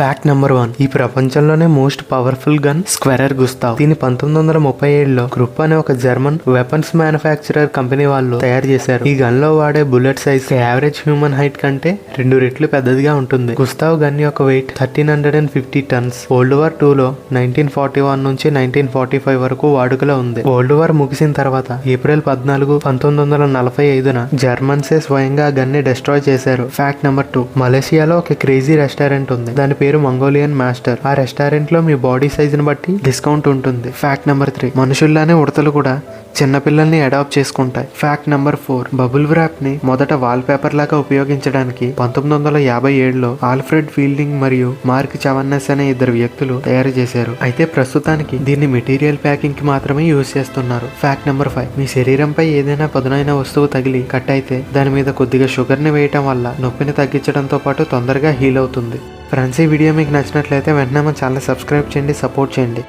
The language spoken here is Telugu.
ఫ్యాక్ట్ నెంబర్ వన్ ఈ ప్రపంచంలోనే most powerful gun Schwerer Gustav దీని పంతొమ్మిది వందల ముప్పై ఏడులో గ్రూప్ అనే ఒక జర్మన్ వెపన్స్ మ్యానుఫ్యాక్చరర్ కంపెనీ వాళ్ళు తయారు చేశారు. ఈ గన్లో వాడే bullet size average human height కంటే రెండు రెట్లు పెద్దదిగా ఉంటుంది. గుస్తావ్ గన్ యొక్క weight thirteen hundred and fifty tons world war two లో నైన్టీన్ ఫార్టీ వన్ నుంచి నైన్టీన్ ఫార్టీ ఫైవ్ వరకు వాడుకలో ఉంది. వరల్డ్ వార్ ముగిసిన తర్వాత ఏప్రిల్ పద్నాలుగు పంతొమ్మిది వందల నలభై ఐదున జర్మన్సే స్వయంగా గన్ని డిస్ట్రాయ్ చేశారు. ఫ్యాక్ట్ నెంబర్ టూ మలేషియాలో ఒక క్రేజీ రెస్టారెంట్ ఉంది. దాని పేరు పేరు మంగోలియన్ మాస్టర్. ఆ రెస్టారెంట్లో మీ బాడీ సైజుని బట్టి డిస్కౌంట్ ఉంటుంది. Fact number three. మనుషుల్లానే ఉడతలు కూడా చిన్నపిల్లల్ని అడాప్ట్ చేసుకుంటాయి. Fact number four. బబుల్ వ్రాప్ని మొదట వాల్ పేపర్ లాగా ఉపయోగించడానికి పంతొమ్మిది వందల యాభై ఏడులో ఆల్ఫ్రెడ్ ఫీల్డింగ్ మరియు మార్క్ చవన్నెస్ అనే ఇద్దరు వ్యక్తులు తయారు చేశారు. అయితే ప్రస్తుతానికి దీన్ని మెటీరియల్ ప్యాకింగ్కి మాత్రమే యూజ్ చేస్తున్నారు. Fact number five. మీ శరీరంపై ఏదైనా పదునైన వస్తువు తగిలి కట్ అయితే దాని మీద కొద్దిగా షుగర్ని వేయటం వల్ల నొప్పిని తగ్గించడంతో పాటు తొందరగా హీల్ అవుతుంది. ఫ్రెండ్స్ ఈ వీడియో మీకు నచ్చినట్లయితే వెంటనే మన ఛానల్ సబ్స్క్రైబ్ చేయండి సపోర్ట్ చేయండి.